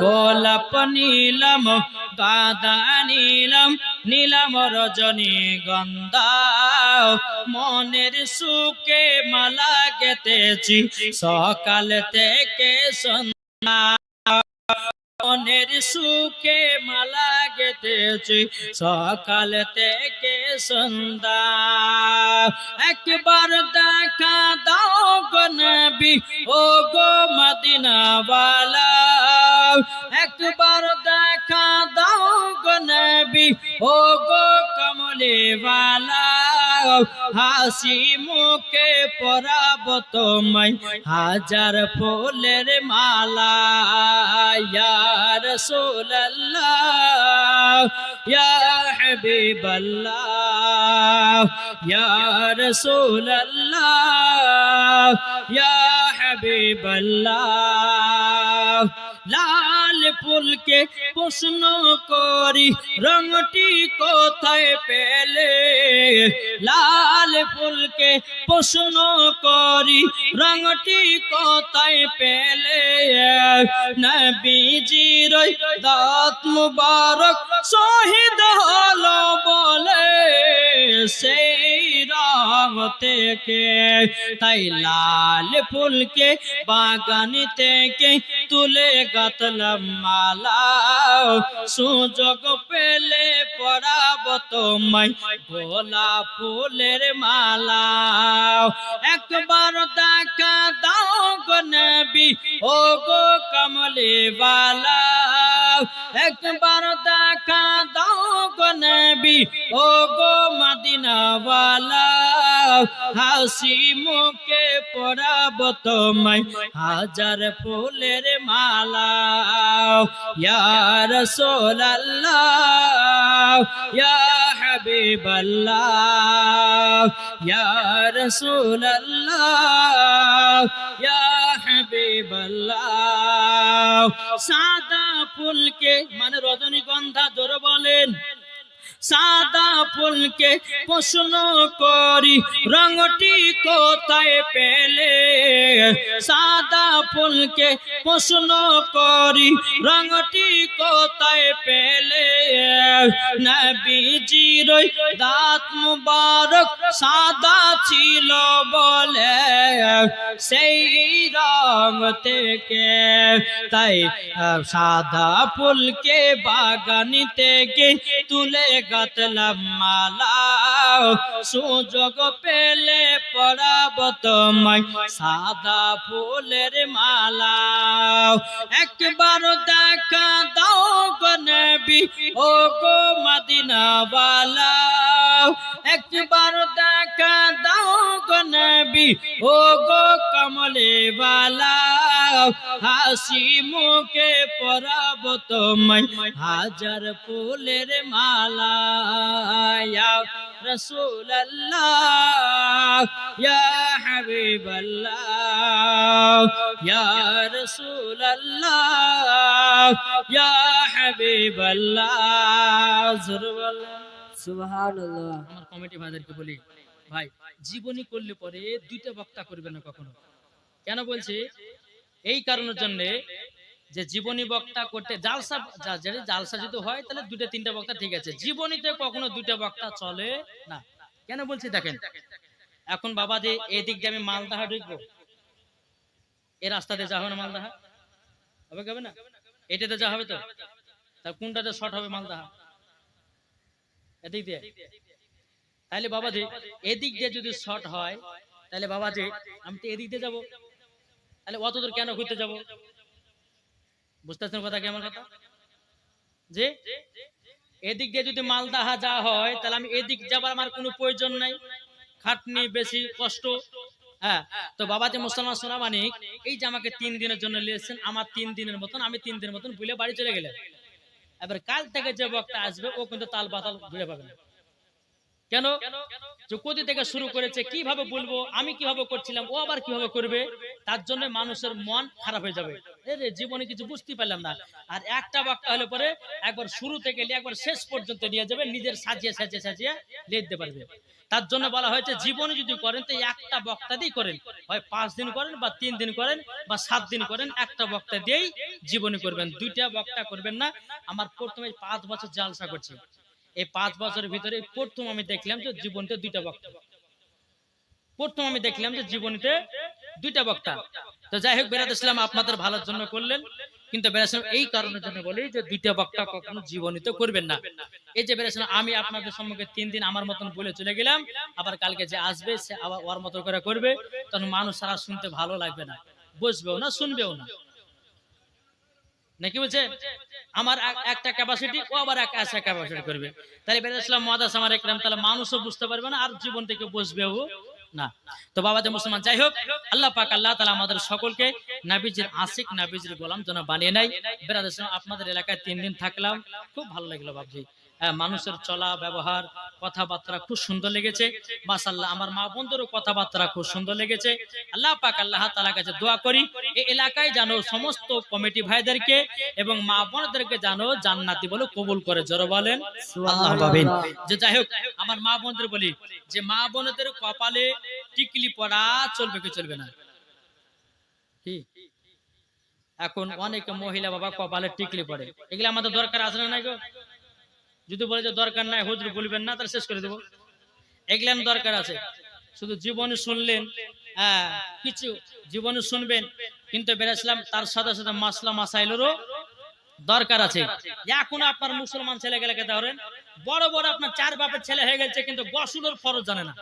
গোলাপ নীলম গাদা নীলম নীলম রজনী গন্ধা মনের সুখে মালা গেতেছি সকাল থেকে সন্ধ্যা। মনের সুখে মালা গেতেছি সকাল থেকে সন্ধ্যা। একবার দেখা দাও গো নবী, ও গো মদিনাওয়ালা। একবার দেখা দাও গো নবী, ও গো কমলেওয়ালা। হাসি মুখে পরাব তোমায়। হাজার ফুলের মালা, ইয়া রাসূলুল্লাহ, ইয়া হাবিবাল্লাহ, ইয়া রাসূলুল্লাহ, ইয়া হাবিবাল্লাহ। লাল ফুলকে প্রশ্ন করি, রঙটি কোথায় পেলে? লাল ফুলকে প্রশ্ন করি, রঙটি কোথায় পেলে? নবীজির দাঁত মুবারক শহীদ হলো বলে সেই রঙ থেকে। তাই লাল ফুলকে বাগান থেকে তুলে গাতলাম মালা সুযোগ পেলে পড়াব তোমায়। গোলা ফুলের মালা, একবার দেখা দাও গো নবী ও গো কমলে বালা নবী ও গো মদিনাওয়ালা, হাসি মুখে পড়াব তোমায়, হাজার ফুলের মালা। ইয়া রাসূলুল্লাহ, ইয়া হাবিবাল্লাহ, ইয়া রাসূলুল্লাহ, ইয়া সাদা ফুলকে মানে রজনীগন্ধা, জোরে বলেন। সাদা ফুলকে প্রশ্ন করি, রঙটি কোথায় পেলে? সাদা ফুলকে প্রশ্ন করি, রঙটি কোথায় পেলে? নবীজির দাঁত মুবারক সাদা ছিল বলে, সেই রং থেকে। তাই সাদা ফুলকে বাগানি থেকে তুলে গাতলাম মালা সুযোগ পেলে পড়াব তোমায়। সাদা ফুলের মালা, একবার দেখা দাও গো নবী, ও গো মদিনাওয়ালা। একবার দেখা দাও গো নবী, ও গো কমলেওয়ালা। হাসি মুখে পরাব তোমায়। হাজার ফুলের মালা হাবিবাল্লাহ জোরে বলেন সুবহানাল্লাহ। আমার কমিটি ভাইদেরকে বলি ভাই জীবনী করলে পরে দুইটা বক্তা করবে না কখনো? কেন বলছি? এই কারণের জন্য যে জীবনী বক্তা করতে জালসা জালসা যদি হয় তাহলে দুটো তিনটা বক্তা ঠিক আছে। জীবনীতে কখনো দুইটা বক্তা চলে না। কেন বলছি দেখেন? এখন বাবা যে এদিক দিয়ে আমি মালদাহা ঢুকবো এই রাস্তা দিয়ে যাওয়া হবে না মালদাহা? হবে কি হবে না? এটাতে যাওয়া হবে তো? তা কোনটাতে শর্ট হবে মালদাহা? এদিক দিয়ে? তাহলে বাবা যে এদিক দিয়ে যদি শর্ট হয় তাহলে বাবা যে আমি তো এদিক দিয়ে যাব। তাহলে অত দূর কেন ঘুরতে যাব? বুঝতেছেন কথা কি আমার কথা? যে এদিক দিয়ে যদি মালদাহা যা হয়, তাহলে আমি এদিক যাবার আমার কোনো প্রয়োজন নাই। খাটনি, বেশি কষ্ট। হ্যাঁ তো বাবা যে মুসলমান সোনা মানিক এই যে আমাকে তিন দিনের জন্য নিয়েছেন, আমার তিন দিনের মতন, আমি তিন দিনের মতন বুলে বাড়ি চলে গেলেন। এবার কাল থেকে যে বক্তা আসবে, ও কিন্তু তাল বাতাল ঘুরে পাবে না কেন? যে কোথা থেকে শুরু করেছে কীভাবে বলব আমি কীভাবে করছিলাম ও আবার কীভাবে করবে? তার জন্য মানুষের মন খারাপ হয়ে যাবে। রে, জীবনে কিছু বুঝতে পারলাম না। আর একটা বক্তা হলে পরে একবার শুরু থেকে একবার শেষ পর্যন্ত নিয়ে যাবে নিজের সাজিয়ে সাজিয়ে সাজিয়ে লিয়ে দিতে পারবে। তার জন্য বলা হয়েছে জীবনে যদি করেন তো একটা বক্তা দিয়েই করেন। হয় পাঁচ দিন করেন বা তিন দিন করেন বা সাত দিন করেন একটা বক্তা দিয়েই জীবনী করবেন। দুইটা বক্তা করবেন না। আমার প্রথমে পাঁচ বছর জালসা করছি। এই পাঁচ বছরের ভিতরে প্রথম আমি দেখলাম যে জীবনতে দুইটা বক্তা। প্রথম আমি দেখলাম যে জীবনীতে দুইটা বক্তা। তো যাই হোক বেরাদ ইসলাম আপনাদের ভালোর জন্য করলেন। কিন্তু বেরাসলাম এই কারণের জন্য বলি যে দুইটা বক্তা কখনো জীবনীতে করবেন না। এই যে বেরাসলাম আমি আপনাদের সম্মুখে তিন দিন আমার মতন বলে চলে গেলাম। আবার কালকে যে আসবে, সে আবার ওর মতো করে করবে। তখন মানুষ সারা শুনতে ভালো লাগবে না। বুঝবেও না, শুনবেও না। নাকি বলছে, আমার একটা ক্যাপাসিটি ও আবার এক একটা ক্যাপাসিটি করবে। তাহলে বেদা ইসলাম, মহাদাস আমার একরাম, তাহলে মানুষও বুঝতে পারবে না, আর জীবন থেকে বসবেও না। তো বাবা যে মুসলমান, যাই হোক, আল্লাহ পাক, আল্লাহ তালা আমাদের সকলকে নাবিজির আশিক, নাবিজির গোলাম যেন বানিয়ে নাই বেরাদ আপনাদের এলাকায় তিন দিন থাকলাম, খুব ভালো লাগল বাবজি মানুষের চলা ব্যবহার কথাবার্তা খুব সুন্দর লেগেছে। মাসাল্লাহ আমার মা বন্ধুরও কথাবার্তা খুব সুন্দর লেগেছে। আল্লাহ পাক আল্লাহ তালা কাছে দোয়া করি এই এলাকায় জানো সমস্ত কমিটি ভাইদেরকে এবং মা বোনদেরকে জানো জান্নাতি বলে কবুল করে। জোর বলেন আল্লাহ পাবেন যে যাই হোক আমার মা বোনদের বলি যে মা বোনদের কপালে টিকলি পড়া চলবে কি চলবে না? কি? এখন অনেক মহিলা বাবা কপালে টিকলি পড়ে। এগুলো আমাদের দরকার আছে না গো? যদি বলে যে দরকার নাই, হুজুর বলবেন না, তাহলে শেষ করে দেবো। এগুলান দরকার আছে। শুধু জীবনে শুনলেন হ্যাঁ কিছু জীবনে শুনবেন, কিন্তু বেরাসলাম তার সাথে সাথে মাসলা মাসাইলেরও দরকার আছে। এখন আপনার মুসলমান ছেলে গেলেকে ধরেন, বড় বড় আপনার চার বাপের ছেলে হয়ে গেছে, কিন্তু গসুলের ফরজ জানে না।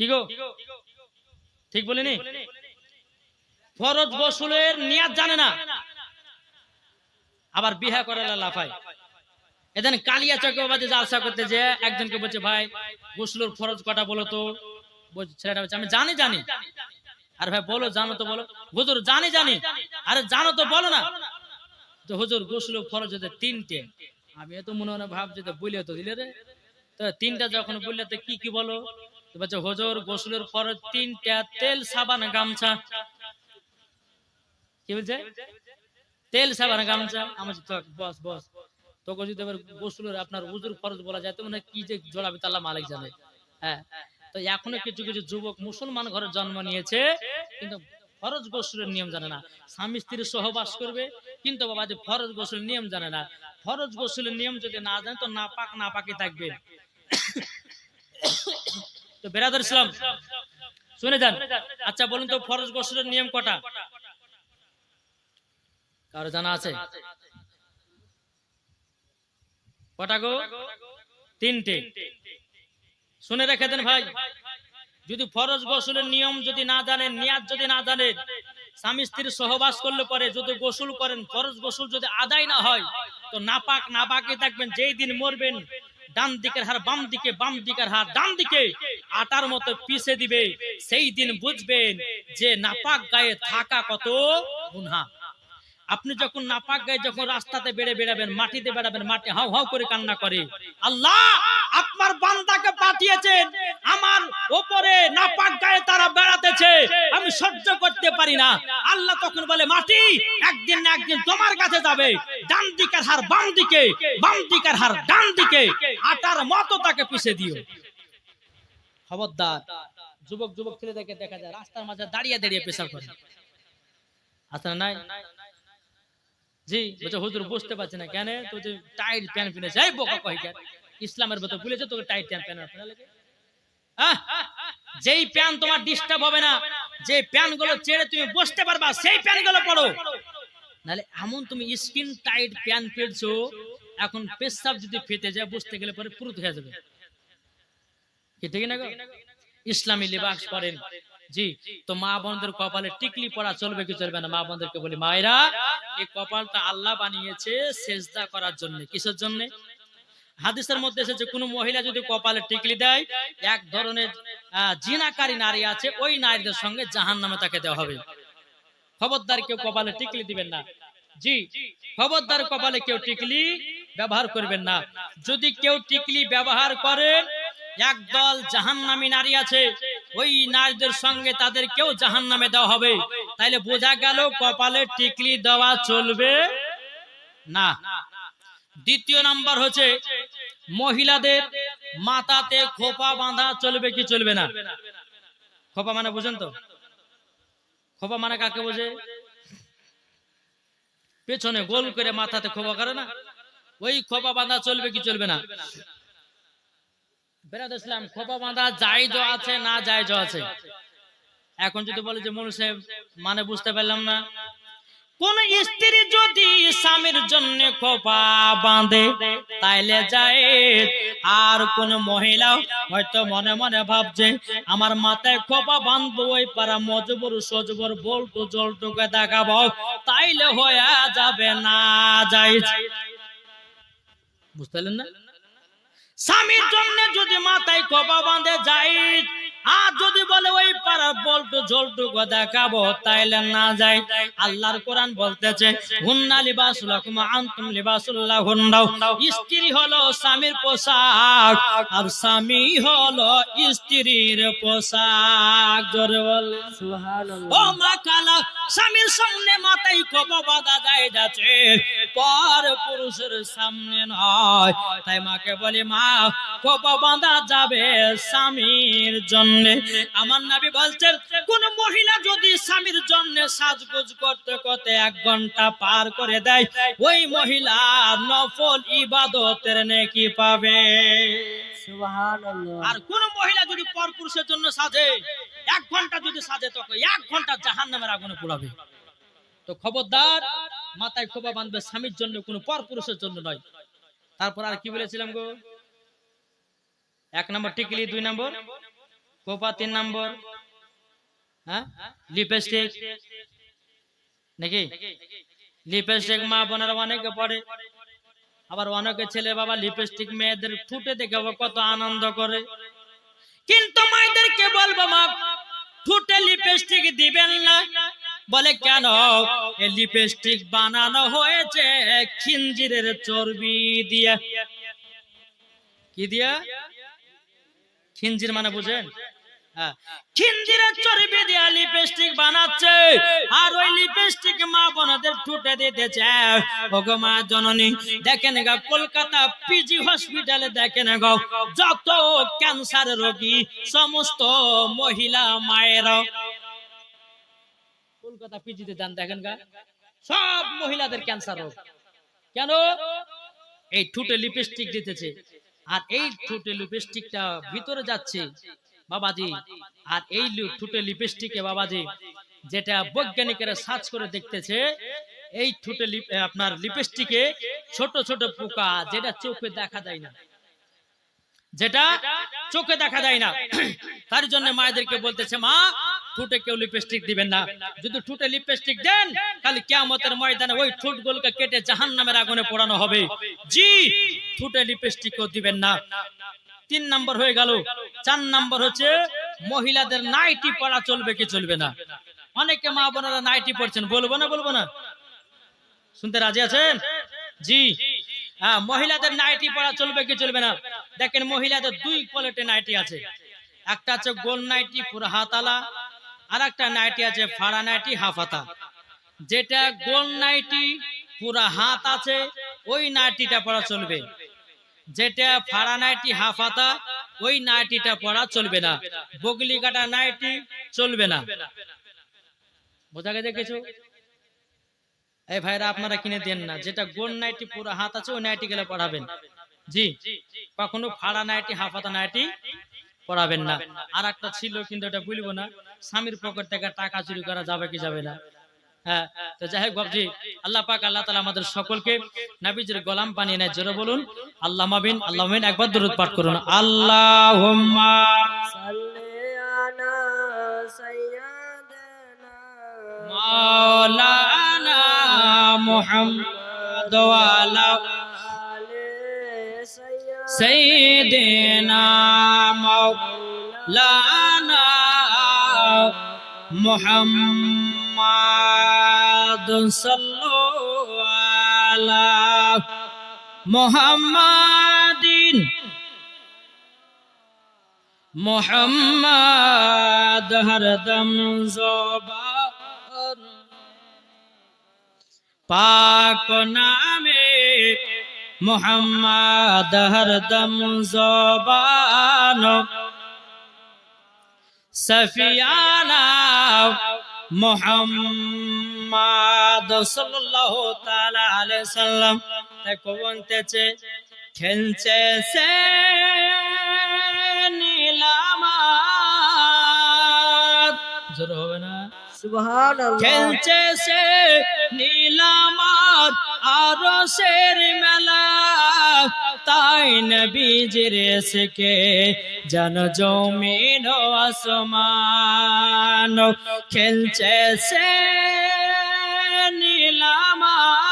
কি গো? ঠিক বলিনি? ফরজ গোসলের নিয়াত জানে না। আবার বিহা করে লাফায়। এদিন কালিয়া চক্রবর্তী জালসা করতে যে একজনকে বলছে, ভাই, গোসলের ফরজ কটা বলো তো? ছেলেটা বলছে, আমি জানি জানি। আর ভাই, বলো, জানো তো বলো। হুজুর, জানি জানি। আরে জানো তো বলো না। তো হুজুর, গোসলের ফরজ হচ্ছে তিনটে। আমি এত মনে মনে ভাবছি, তো বলে তো দিলে রে। তো তিনটা যখন বললে, তো কি কি বলো? বলছে, হুজুর, গোসলের ফরজ তিনটা, তেল, সাবান, গামছা। কি বলছে? তেল, সাবান, গামছা। আমার বস বস। তোকে যদি এবার গোসলের আপনার উজুর ফরজ বলা যায় তো মানে কি যে জড়াবে তাল্লা মালিক জানে। হ্যাঁ তো এখনও কিছু কিছু যুবক মুসলমান ঘরে জন্ম নিয়েছে, কিন্তু ফরজ গোসলের নিয়ম জানে না। স্বামী স্ত্রীর সহবাস করবে, কিন্তু বাবা যে ফরজ গোসলের নিয়ম জানে না। ফরজ গোসলের নিয়ম যদি না জানে, তো না পাক না পাকি থাকবে। তো বেরাদার ইসলাম, শুনে যান। আচ্ছা বলুন তো, ফরজ গোসলের নিয়ম কটা? কারও জানা আছে? কটা গো? তিনটে। শুনে রেখে দেন ভাই। যদি ফরজ গোসলের নিয়ম যদি না জানেন নিয়াজ যদি না জানেন, স্বামী স্ত্রীর সহবাস করলে পরে যদি গোসল করেন, ফরজ গোসল যদি আদায় না হয়, তো নাপাক, নাপাকে থাকবেন। যেই দিন মরবেন, ডান দিকের হার বাম দিকে, বাম দিকের হার ডান দিকে, আটার মতো পিষে দিবে। সেই দিন বুঝবেন যে নাপাক গায়ে থাকা কত গুনহা। আপনি যখন নাপাক গায়ে যখন রাস্তাতে বেড়ে বেড়াবেন, মাটিতে বেড়াবেন, মাটি হাউ হাউ করে কান্না করে। আল্লাহ আপনার বান্দাকে পাঠিয়েছেন, আমার ওপরে নাপাক গায়ে তারা বেড়াতেছে, আমি সহ্য করতে পারি না। আল্লাহ তখন বলে, মাটি একদিন না একদিন তোমার কাছে যাবে, ডান দিকের হার বাম দিকে, বাম দিকের হার ডান দিকে, আটার মতো তাকে পিছে দিও। খবরদার, যুবক যুবক ছেলেদেরকে দেখা যায়, রাস্তার মাঝে দাঁড়িয়ে দাঁড়িয়ে পেশাব করে। আসলে নাই? জি বলছে হুজুর বুঝতে পারছি না কেন? তো যে টাইট প্যান্ট কিনেছে এই বোকা কই কেন ইসলামের ভেতর বলেছে তোকে টাইট প্যান্ট প্যান্ট পরে লাগে! যেই প্যান্ট তোমার ডিস্টার্ব হবে না যে প্যান্টগুলো ছেড়ে তুমি বসতে পারবা সেই প্যান্টগুলো পড়ো। নালে এমন তুমি স্কিন টাইট প্যান্ট পরছো এখন পেশাব যদি ফেটে যায় বসতে গেলে পরে পুরুত হয়ে যাবে। কি ঠিক না গো? ইসলামী লিবাস পরেন জি, তো মা বোনদের কপালে টিকলি পড়া চলবে কি চলবে না? মা বোনদেরকে বলি, মায়েরা, এই কপালটা আল্লাহ বানিয়েছে সেজদা করার জন্য। কিসের জন্য? হাদিসের মধ্যে এসেছে, কোন মহিলা যদি কপালে টিকলি দেয়, এক ধরনের জিনাকারী নারী আছে, ওই নারীদের সঙ্গে জাহান নামে তাকে দেওয়া হবে। খবরদার কেউ কপালে টিকলি দিবেন না। জি, খবরদার কপালে কেউ টিকলি ব্যবহার করবেন না। যদি কেউ টিকলি ব্যবহার করেন একদল জাহান্নামী নারী আছে, ওই নারীদের সঙ্গে তাদের কেউ জাহান্নামে দেওয়া হবে। তাইলে বোঝা গেল কপালে টিকলি দেওয়া চলবে না। দ্বিতীয় নাম্বার হচ্ছে, মহিলাদের মাথাতে খোপা বাঁধা চলবে কি চলবে না? খোপা মানে বুঝেন তো? খোপা মানে কাকে বোঝে? পেছনে গোল করে মাথাতে খোপা করে না? ওই খোপা বাঁধা চলবে কি চলবে না? বেরাদ খোপা বাঁধা জায়জ আছে, না জায়জ আছে। এখন যদি বলে যে মূল সাহেব মানে বুঝতে পারলাম না। কোন স্ত্রী যদি স্বামীর জন্য খোপা বাঁধে, তাইলে যায় আর কোন মহিলা হয়তো মনে মনে ভাবছে, আমার মাথায় খোপা বাঁধবো, ওই পারা মজবুর, সজবর, বল্টু, জলটুকে দেখাবো। তাইলে হয়ে যাবে না যাই বুঝতে না? স্বামীর জন্য যদি মাথায় খোপা বাঁধে যাই আর যদি বলে ওই পাড়ার বল্টু ঝোলটুকু দেখাবো তাইলে না যাই। আল্লাহর কোরআন বলতেছে হুন্না লিবাসুল আন্তুম লিবাসুল্লাহ হুন্নাও। স্ত্রী হলো স্বামীর পোশাক আর স্বামী হলো স্ত্রীর পোশাক। জোরে বল। ও মা কালা স্বামীর সামনে মাথায় কবা বাঁধা যায় যাচ্ছে। পর পুরুষের সামনে নয়। তাই মাকে বলি, মা কবা বাঁধা যাবে স্বামীর জন্য। আমার নাবি বলছেন, কোন মহিলা যদি স্বামীর জন্য সাজগুজ করতে করতে এক ঘণ্টা পার করে দেয়, ওই মহিলা নফল ইবাদতের নেকি পাবে। আর কোন মহিলা যদি পর পুরুষের জন্য সাজে, এক ঘণ্টা যদি সাজে, তখন এক ঘণ্টা জাহান নামের আগুনে পোড়াবে। তো খবরদার, মাথায় খোপা বাঁধবে স্বামীর জন্য, কোনো পর পুরুষের জন্য নয়। তারপর আর কি বলেছিলাম গো? এক নম্বর টিকলি, দুই নম্বর? কোপা তিন নম্বর? হ্যাঁ? লিপস্টিক? নাকি? লিপস্টিক মা বোনেরা অনেকে পড়ে আবার অনেকে ছেলে বাবা লিপস্টিক মেয়েদের ফুটে দেখে কত আনন্দ করে। কিন্তু মায়েদেরকে বলব মা, ফুটে লিপস্টিক দিবেন না। বলে, কেন? এই লিপস্টিক বানানো হয়েছে খিঞ্জিরের চর্বি দিয়ে। কি দিয়া? খিঞ্জির মানে বুঝেন? আর ওই লিপস্টিক জননী, দেখেন গা, কলকাতা পিজি হসপিটালে দেখেন যত ক্যান্সার রোগী, সমস্ত মহিলা মায়েরা। কলকাতা পিজিতে যান, দেখেন গা, সব মহিলাদের ক্যান্সার রোগ। কেন? এই ঠুটে লিপস্টিক দিতেছে। আর এই ঠুটে লিপস্টিকটা ভিতরে যাচ্ছে। বাবাজি, আর এই ঠুটে লিপস্টিকে বাবাজি, যেটা বৈজ্ঞানিকেরা সার্চ করে দেখতেছে, এই ঠুটে আপনার লিপস্টিকে ছোট ছোট পোকা যেটা চোখে দেখা যায় না। যেটা চোখে দেখা যায় না। তার জন্য মায়েদেরকে বলতেছে, মা, ঠুটে কেউ লিপস্টিক দিবেন না। যদি ঠুটে লিপস্টিক দেন খালি কেমতের ময়দানে ওই ঠুট গুলকে কেটে জাহান নামের আগুনে পোড়ানো হবে। জি, ঠুটে লিপস্টিকও দিবেন না। তিন নাম্বার হয়ে গেল। চার নাম্বার হচ্ছে, মহিলাদের নাইটি পড়া চলবে কি চলবে না? অনেকে মা বোনেরা নাইটি পড়ছেন বলব না বলব না? শুনতে রাজি আছেন? জি। হ্যাঁ মহিলাদের নাইটি পড়া চলবে কি চলবে না? দেখেন মহিলাদের দুই কোয়ালিটি নাইটি আছে। একটা আছে গোল নাইটি, পুরো হাতালা আর একটা নাইটি আছে ফাড়া নাইটি হাফাতা যেটা গোল নাইটি, পুরা হাত আছে, ওই নাইটিটা পড়া চলবে। যেটা ফাড়া নাইটি হাফাতা, ওই নাইটিটা পড়া চলবে না। বগলি কাটা নাইটি চলবে না। বোঝা গেছে কিছু? এই ভাইরা, আপনারা কিনে দেন না। যেটা গোল নাইটি পুরো হাত আছে, ওই নাইটি গেলে পড়াবেন জি, কখনো ফাড়া নাইটি, হাফাতা নাইটি পড়াবেন না। আর একটা ছিল, কিন্তু এটা বলব না। স্বামীর পকেট থেকে টাকা চুরি করা যাবে কি যাবে না? হ্যাঁ তো আল্লাহ আল্লাহ তালা আমাদের সকলকে নাবিজের গোলাম বলুন আল্লাহ মাবিন একবার পাঠ করুন। আল্লাহ মাওলানা মোহাম্মদ محمد صلوا على محمد محمد هردم زبان پاک نام محمد هردم زبان سفیانہ মোহাম্মদ সাল্লাল্লাহু তাআলা আলাইহি সাল্লাম তাকে বলতেছে খেলছে সে নীলামাত জোর হবে না? সুবহানাল্লাহ। খেলছে সে নীলামার আরও শের মেলা তাই নবীজির এসকে জন জমিন আসমান, খেলছে সে নীলামার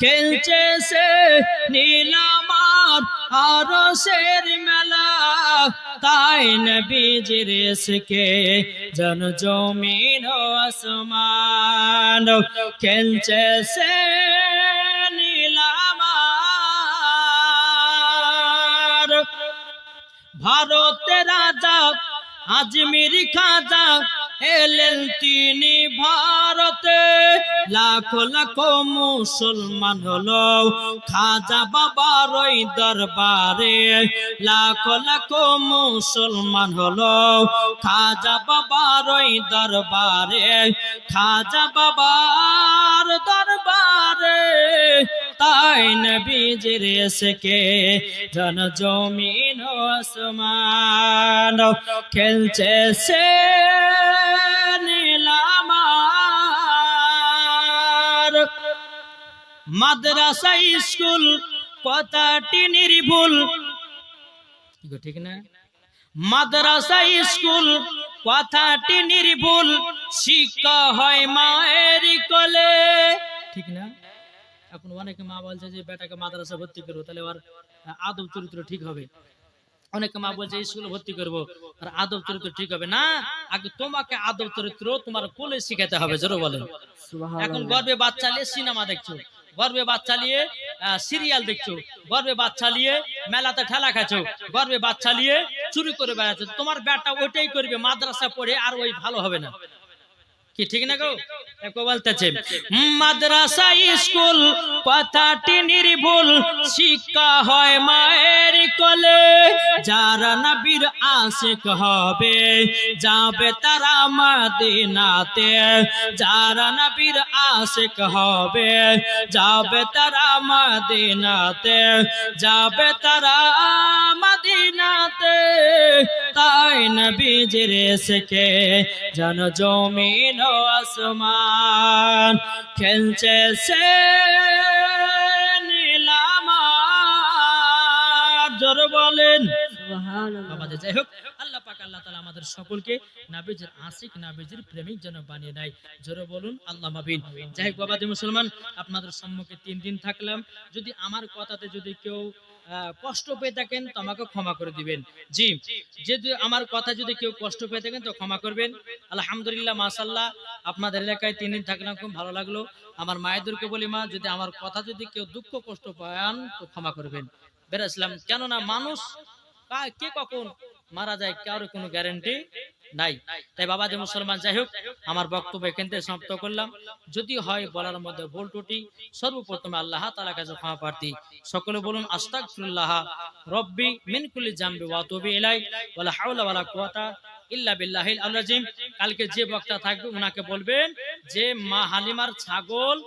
খেলছে সে নীলামার আরও শের মেলা। তাই নবীজির এসকে জন জমিন আসমান, খেলছে সে ভারতের রাজা আজমির খাজা এলেন তিনি ভারতে। লাখো লাখো মুসলমান হলো খাজা বাবার ওই দরবারে। লাখো লাখো মুসলমান হলো খাজা বাবার ওই দরবারে। খাজা বাবার দরবারে তাই নবীজির এসকে জন জমিন আসমান খেলছে সে নীলামার মাদ্রাসা, স্কুল কথাটি নির্ভুল। ঠিক না? মাদ্রাসা, স্কুল কথাটি নির্ভুল। শিক্ষা হয় মায়ের কোলে। ঠিক না? এখন অনেকে মা বলছে যে বেটাকে মাদ্রাসা ভর্তি করব তাহলে ওর আদব চরিত্র ঠিক হবে। অনেকে মা বলছে স্কুলে ভর্তি করব। আর আদব চরিত্র ঠিক হবে না আগে তোমাকে আদব চরিত্র তোমার কোলে শিখাতে হবে জোরে বলেন। এখন গর্বে বাচ্চা নিয়ে সিনেমা দেখছ গর্বে বাচ্চা নিয়ে সিরিয়াল দেখছ গর্বে বাচ্চা নিয়ে মেলাতে ঠেলা খাচ্ছো গর্বে বাচ্চা নিয়ে চুরি করে বেড়াচ্ছো। তোমার বেটা ওইটাই করবে মাদ্রাসা পড়ে আর ওই ভালো হবে না। কি ঠিক না গো? বলতেছে। মাদ্রাসা স্কুল কথাটি নির্ভুল শিক্ষা হয় মায়ের কোলে। যারা নবীর আশিক হবে যাবে তারা মদিনাতে। যারা নবীর আশিক হবে যাবে তারা মদিনাতে। যাবে তারা মদিনাতে। নবীজির এসকে জন জমিন ও আসমান খেলছে সে জোর বলেন। যাই হোক আল্লাহ পাক আল্লাহ তাআলা আমাদের সকলকে নাবিজের আশিক নাবিজের প্রেমিক যেন বানিয়ে জোরে বলুন আল্লাহ মাবিন যাই হোক মুসলমান আপনাদের সম্মুখে তিন দিন থাকলাম। যদি আমার কথাতে যদি কেউ কষ্ট পেয়ে থাকেন, তো আমাকে ক্ষমা করে দিবেন। জি যদি আমার কথা যদি কেউ কষ্ট পেয়ে থাকেন, তো ক্ষমা করবেন। আলহামদুলিল্লাহ মাসাল্লাহ আপনাদের এলাকায় তিন দিন থাকলাম, খুব ভালো লাগল। আমার মায়েদেরকে বলি, মা, যদি আমার কথা যদি কেউ দুঃখ কষ্ট পান, তো ক্ষমা করবেন। বেরাসলাম, কেননা মানুষ কে কখন? মারা যায় কারোর কোনো গ্যারান্টি নাই। তাই বাবা যে মুসলমান যাই হোক আমার বক্তব্য এখান থেকে সমাপ্ত করলাম। যদি হয় বলার মধ্যে ভুল ত্রুটি সর্বপ্রথমে আল্লাহ তাআলার কাছে ক্ষমা প্রার্থী। সকলে বলুন আস্তাগফিরুল্লাহ রব্বি মিন কুল্লি জামবি ওয়া তুবি ইলাই ওয়ালা হাওলা ওয়ালা কুওয়াতা ইল্লা বিল্লাহিল আলিম কালকে যে বক্তা থাকবে উনাকে বলবেন যে মা হালিমার ছাগল